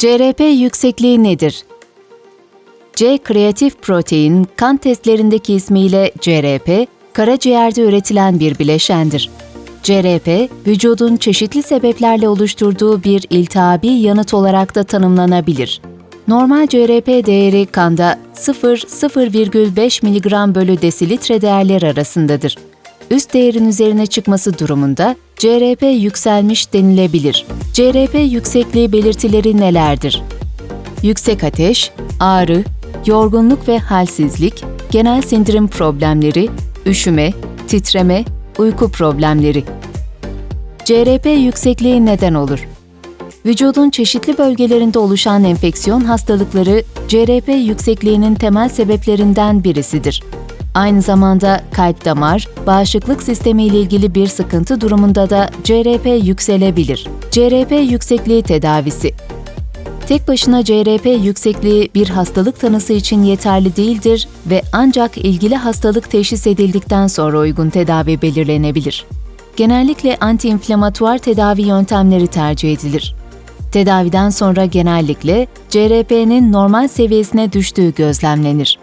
CRP yüksekliği nedir? C kreatif protein kan testlerindeki ismiyle CRP, karaciğerde üretilen bir bileşendir. CRP, vücudun çeşitli sebeplerle oluşturduğu bir iltihabi yanıt olarak da tanımlanabilir. Normal CRP değeri kanda 0-0,5 mg bölü desilitre değerler arasındadır. Üst değerin üzerine çıkması durumunda CRP yükselmiş denilebilir. CRP yüksekliği belirtileri nelerdir? Yüksek ateş, ağrı, yorgunluk ve halsizlik, genel sindirim problemleri, üşüme, titreme, uyku problemleri. CRP yüksekliği neden olur? Vücudun çeşitli bölgelerinde oluşan enfeksiyon hastalıkları CRP yüksekliğinin temel sebeplerinden birisidir. Aynı zamanda kalp damar, bağışıklık sistemi ile ilgili bir sıkıntı durumunda da CRP yükselebilir. CRP yüksekliği tedavisi Tek başına CRP yüksekliği bir hastalık tanısı için yeterli değildir ve ancak ilgili hastalık teşhis edildikten sonra uygun tedavi belirlenebilir. Genellikle antiinflamatuar tedavi yöntemleri tercih edilir. Tedaviden sonra genellikle CRP'nin normal seviyesine düştüğü gözlemlenir.